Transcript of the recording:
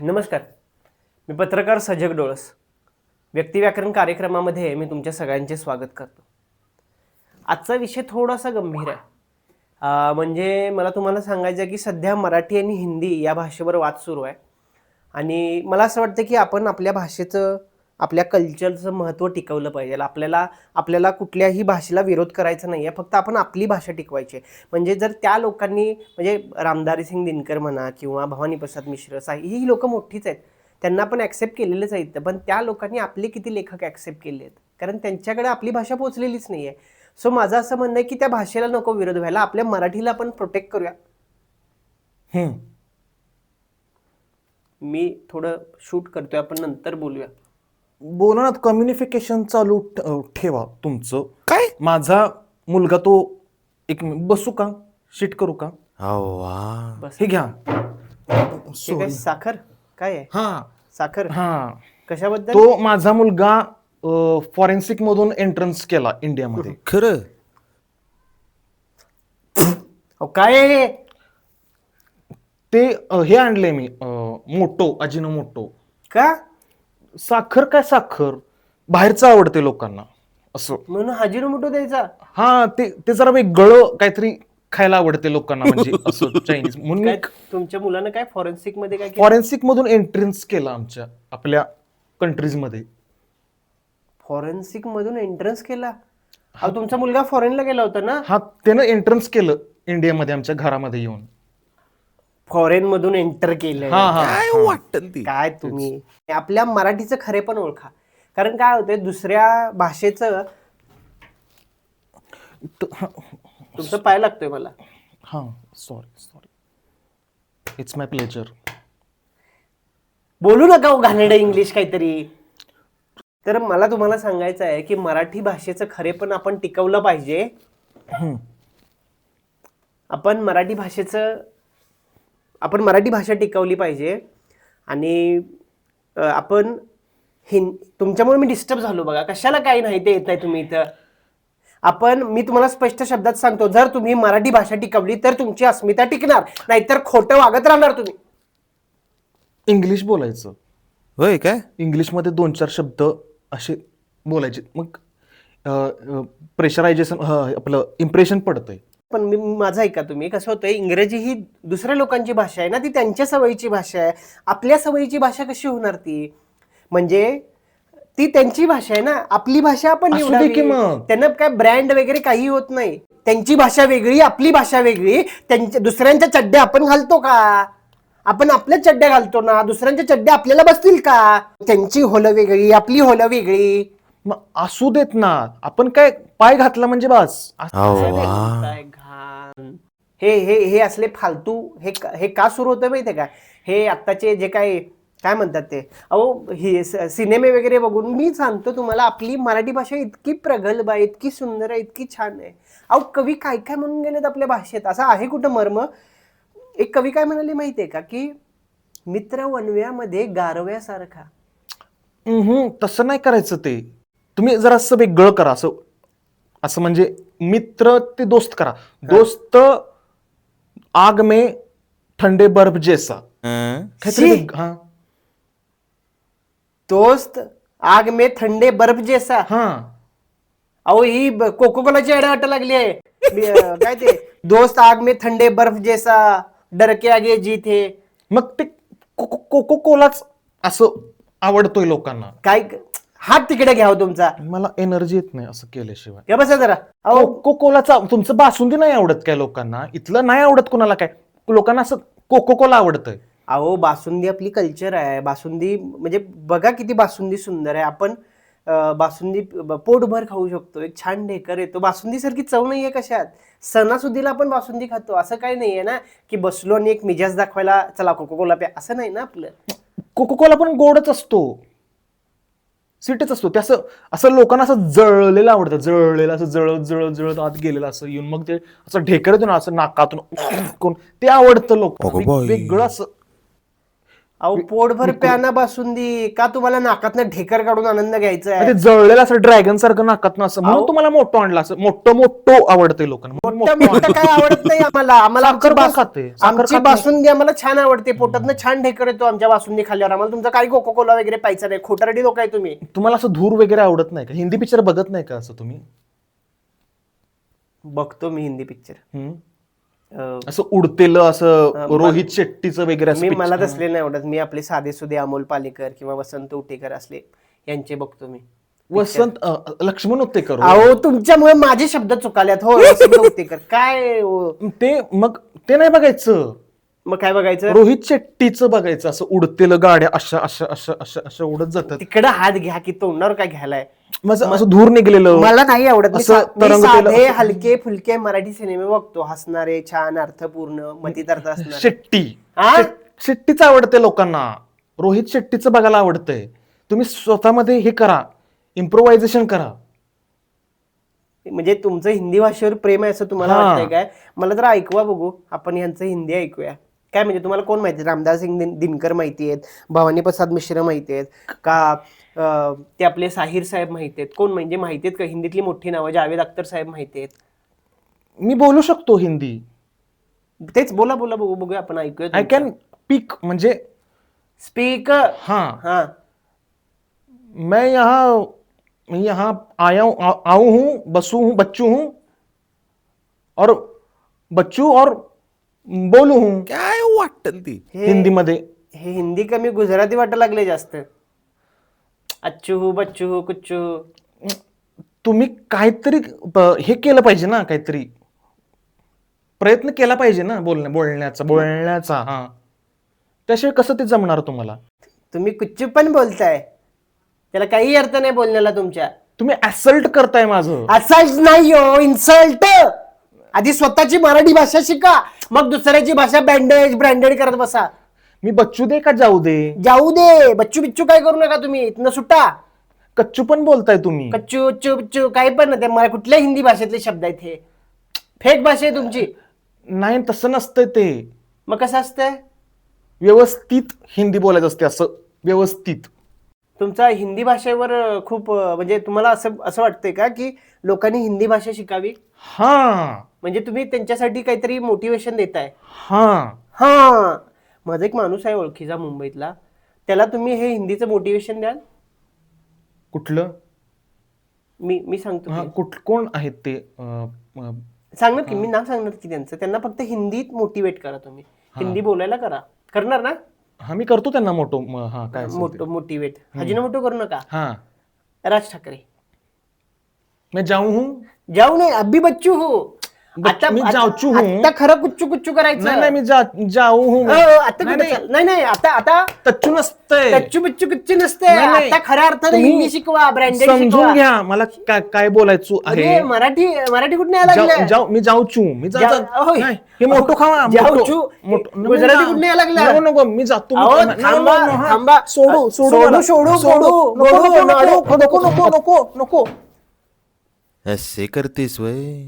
नमस्कार. मी पत्रकार सजग डोळस. व्यक्तिव्याकरण कार्यक्रमामध्ये मी तुमच्या सगळ्यांचे स्वागत करतो. आजचा विषय थोडासा गंभीर आहे. म्हणजे मला तुम्हाला सांगायचं आहे की सध्या मराठी आणि हिंदी या भाषेवर वाद सुरू आहे. आणि मला असं वाटतं की आपण आपल्या भाषेचं आपल्या कल्चरचं महत्त्व टिकवलं पाहिजे. आपल्याला आपल्याला कुठल्याही भाषेला विरोध करायचा नाही आहे फक्त आपण आपली भाषा टिकवायची आहे. म्हणजे जर त्या लोकांनी म्हणजे रामधारी सिंग दिनकर म्हणा किंवा भवानी प्रसाद मिश्र साई ही लोकं मोठीच आहेत. त्यांना पण ॲक्सेप्ट केलेलंच आहेत पण त्या लोकांनी आपले किती लेखक ॲक्सेप्ट केले आहेत? कारण त्यांच्याकडे आपली भाषा पोचलेलीच नाही आहे सो माझं असं म्हणणं आहे की त्या भाषेला नको विरोध व्हायला. आपल्या मराठीला आपण प्रोटेक्ट करूया. मी थोडं शूट करतोय. आपण नंतर बोलूया. बोला ना कम्युनिफिकेशन चालू ठेवा तुमचं. काय? माझा मुलगा तो एक मिनिट बसू का? शिट करू का? वा. बस. हे घ्या. हे काय साखर? काय आहे? हा. साखर? हा. कशाबद्दल? तो माझा मुलगा फॉरेन्सिक मधून एंट्रन्स केला इंडियामध्ये. खरं? अहो, काय आहे हे? ते अं, हे आणले मी मोटो अजिनो मोटो का? साखर काय साखर? बाहेरचं आवडते लोकांना असं. म्हणून हाजीरो मोठो द्यायचा. हा ते ते जरा वेगळं काहीतरी खायला आवडते लोकांना म्हणजे असं चायनीज म्हणून मी तुमच्या मुलानं काय फॉरेन्सिकमध्ये काय फॉरेन्सिक मधून एंट्रन्स केला आमच्या आपल्या कंट्रीजमध्ये. फॉरेन्सिक मधून एंट्रन्स केला? अहो तुमचा मुलगा फॉरेनला गेला होता ना? हा त्यानं एंट्रन्स केलं इंडियामध्ये आमच्या घरामध्ये येऊन. फॉरेन मधून एंटर केलंय. हा हा. काय वाटत ती? काय तुम्ही? आपल्या मराठीचं खरे पण ओळखा. कारण काय होतंय दुसऱ्या भाषेचं त- हा, तुमचं पाय लागतोय मला. हा sorry sorry it's my pleasure बोलू नका हो घाणेरडं इंग्लिश काहीतरी. तर मला तुम्हाला सांगायचं आहे की मराठी भाषेचं खरे पण आपण टिकवलं पाहिजे. आपण मराठी भाषेचं आपण मराठी भाषा टिकवली पाहिजे. आणि आपण हिं तुमच्यामुळे मी डिस्टर्ब झालो बघा. कशाला काही नाही ते येत नाही तुम्ही इथं. आपण मी तुम्हाला स्पष्ट शब्दात सांगतो जर तुम्ही मराठी भाषा टिकवली तर तुमची अस्मिता टिकणार. नाहीतर खोटं वागत राहणार तुम्ही. इंग्लिश बोलायचं. होय काय? इंग्लिशमध्ये दोन चार शब्द असे बोलायचे. मग प्रेशरायझेशन आपलं इम्प्रेशन पडतंय. पण मी माझं ऐका तुम्ही. कसं होतंय इंग्रजी ही दुसऱ्या लोकांची भाषा आहे ना ती त्यांच्या सवयीची भाषा आहे. आपल्या सवयीची भाषा कशी होणार ती? म्हणजे ती त्यांची भाषा आहे ना. आपली भाषा आपण असू दे की निवडावी. मग. त्यांना काय ब्रँड वगैरे काही होत नाही. त्यांची भाषा वेगळी आपली भाषा वेगळी. त्यांच्या दुसऱ्यांच्या चड्ड्या आपण घालतो का? आपण आपल्या चड्ड्या घालतो ना. दुसऱ्यांच्या चड्ड्या आपल्याला बसतील का? त्यांची होलं वेगळी आपली होलं वेगळी. मग असू देत ना. आपण काय पाय घातला म्हणजे बस. हे हे हे असले फालतू हे का- हे का सुरू होतं माहितीये का? हे आत्ताचे जे काय काय म्हणतात ते? अहो हे सिनेमे वगैरे बघून मी सांगतो तुम्हाला आपली मराठी भाषा इतकी प्रगल्भ आहे इतकी सुंदर आहे इतकी छान आहे. अहो कवी काय काय म्हणून गेलेत आपल्या भाषेत? असं आहे कुठं मर्म? एक कवी काय म्हणाले माहितीये का की मित्र वनव्यामध्ये गारव्यासारखा. तसं नाही करायचं ते. तुम्ही जरा असं वेगळं करा असं असं म्हणजे मित्र ते दोस्त करा. दोस्त आग में ठंडे बर्फ जैसा। हं? काहीतरी हा। दोस्त आग में थंडे बर्फ जैसा। हा। अहो ही कोको कोलाची ऍड वाटायला लागली आहे। मी, अं, काय ते? दोस्त आग में थंडे बर्फ जैसा। डर के आगे जीत। है मग ते कोको कोलाच असं आवडतोय लोकांना. काय हात तिकडे घ्याव तुमचा. मला एनर्जी येत नाही असं केल्याशिवाय. घ्या बसा जरा. अहो. कोको कोलाचा तुमचं बासुंदी नाही आवडत काय लोकांना? इथलं नाही आवडत कोणाला काय? लोकांना असं कोको कोला आवडतंय. अहो बासुंदी आपली कल्चर आहे. बासुंदी म्हणजे बघा किती बासुंदी सुंदर आहे. आपण अं, बासुंदी ब- पोटभर खाऊ शकतो. एक छान ढेकर येतो. बासुंदी सारखी चव नाहीये कशात? सणासुदीला आपण बासुंदी खातो. असं काही नाहीये ना की बसलो आणि एक मिजाज दाखवायला चला कोको कोला प्या. असं नाही ना आपलं. कोको कोला पण गोडच असतो. स्वीटच असतो. ते असं असं लोकांना असं जळलेलं आवडतं. जळलेलं असं जळत जळत जळत आत गेलेलं असं येऊन. मग ते असं ढेकर येतो ना असं नाकातून कोण ते आवडतं लोक. वेगळं असं अहो पोटभर प्याना बासुंदी का तुम्हाला नाकातनं ढेकर काढून आनंद घ्यायचा आहे? ते जळलेलं असं ड्रॅगन सारखं नाकात असं. म्हणून तुम्हाला मोठं आणलं असं. मोठं मोठं आवडते लोकांना. मोठं काय आवडत नाही आम्हाला. आम्हाला आमची साखर पण बास- खाते. साखर आमची खात नाही. बासुंदी आम्हाला छान आवडते. पोटातनं छान ढेकर येतो आमच्या बासुंदी खाल्ल्यावर. आम्हाला तुमचा काही कोको कोला वगैरे पाहिजे नाही. खोटारडी लोक आहे तुम्ही. तुम्हाला असं धूर वगैरे आवडत नाही का? हिंदी पिक्चर बघत नाही का असं तुम्ही? बघतो मी हिंदी पिक्चर हम्म? असं उडतेलं असं रोहित शेट्टीचं वगैरे मी. मला तसले नाही आवडत. मी आपले साधे सुधे अमोल पालेकर किंवा वसंत उटेकर असले यांचे बघतो मी वसंत लक्ष्मण उत्तेकर अहो तुमच्यामुळे माझे शब्द चुकाल्यात. हो वसंत काय? ते मग ते नाही बघायचं. मग काय बघायचं? रोहित शेट्टीचं बघायचं असं उडतेलं गाड्या अशा अशा अशा अशा अशा उडत जातात. तिकडं हात घ्या की तोंडावर काय घ्यायलाय? माझं असं धूर निघलेलं. मला नाही आवडत. मी असं सा- मी तरंगतेलं- साधे हलके फुलके मराठी सिनेमे बघतो. हसणारे छान अर्थपूर्ण मतितार्थ असणारे. शेट्टी. हा? शेट- शेट्टीच आवडते लोकांना. रोहित शेट्टीचं बघायला आवडतंय. तुम्ही स्वतःमध्ये हे करा. इम्प्रोव्हायझेशन करा. म्हणजे तुमचं हिंदी भाषेवर प्रेम आहे असं तुम्हाला हा. वाटतंय काय? मला जर ऐकवा बघू. आपण यांचं हिंदी ऐकूया. काय म्हणजे तुम्हाला कोण माहिती? रामदास सिंग दिन- दिनकर माहिती आहेत भवानी प्रसाद मिश्र माहिती आहेत का ते आपले साहिर साहेब माहिती आहेत? कोण म्हणजे माहिती आहेत का? हिंदीतली मोठी नावं जावेद अख्तर साहेब माहिती आहेत. मी बोलू शकतो हिंदी. तेच बोला बोला बघू बघूया आपण ऐकूया आय कॅन पिक म्हणजे स्पीक हा. हा. मैं यहाँ मैं यहाँ आया हूँ आ- आऊ हूँ बसू हूँ बच्चू हूँ और बच्चू और बोलू हूँ. काय वाटन ती? हे हिंदीमध्ये. हे हिंदी कमी गुजराती वाटायला लागले जास्त. अच्छू हू बच्चू हू कुच्चू हू. तुम्ही काहीतरी प- हे केलं पाहिजे ना काहीतरी. प्रयत्न केला पाहिजे ना बोलण्या बोलण्याचा बोलण्याचा हा. त्याशिवाय कसं ते जमणार तुम्हाला? तुम्ही कुच्चू पण बोलताय. त्याला काही अर्थ नाही बोलण्याला तुमच्या. तुम्ही ऍसल्ट करताय माझं. असंच नाही हो इन्सल्ट आधी स्वतःची मराठी भाषा शिका मग दुसऱ्याची भाषा बँडेज ब्रँडेड करत बसा. मी बच्चू दे का जाऊ दे? जाऊ दे. बच्चू बिच्चू काय करू नका तुम्ही? इथनं सुटा. कच्चू पण बोलताय तुम्ही. कच्चू उच्चू बिच्चू काही पण नाही. ते मला कुठल्या हिंदी भाषेतले शब्द आहेत हे? फेक भाषा आहे तुमची. नाही तसं नसतंय ते. मग कसं असतंय? व्यवस्थित हिंदी बोलायचं असते असं. व्यवस्थित. तुमचा हिंदी भाषेवर खूप म्हणजे तुम्हाला असं असं वाटतंय का की लोकांनी हिंदी भाषा शिकावी? हा. म्हणजे तुम्ही त्यांच्यासाठी काहीतरी मोटिवेशन देताय. हा. हा. माझा एक माणूस आहे ओळखीचा मुंबईतला. त्याला तुम्ही हे हिंदीचं मोटिवेशन द्याल? कुठलं? मी मी सांगतो हा की. कुठ कोण आहेत ते? अं, अं, सांगणार की मी नाव सांगणार की त्यांचं. त्यांना फक्त हिंदीत मोटिवेट करा तुम्ही. हिंदी बोलायला करा. करणार ना? हा मी करतो त्यांना मोठो म- हा काय असेल ते. मोठं मोटिवेट हजिनो मोठं करू नका. हा. राज ठाकरे. मैं जाऊ हूँ? जाऊ नये अभी बच्चू हो. बच्चू- मी जाऊचू हूँ. आता खरं कुच्चू कुच्चू करायचं नाही नाही मी जा जाऊ हूँ हो, आता नाही, कुठं नाही. चाल- नाही नाही आता आता तच्चू नसतंय कच्चू बिच्चू कुच्चू नसते नाही, नाही. आता खऱ्या अर्थाने तुम्ही हिंदी शिकवा ब्रँडेड समजून शिकवा घ्या मला काय काय बोलायचं आहे अरे मराठी मराठी कुठे यायला जाऊ- लागलं जाऊ मी जाऊचू मी जा- जा- जा- होय. नाही, हे मोठं खावा जाऊचू. गुजराती कुठून यायला लागलं? नको नको मी जातो अहो, नको, नको, थांबा, नको, हा. थांबा. सोडू सोडू सोडू, मला. सोडू, सोडू, नको, नको, नको, नको नको नको नको ऐसे करतेस वय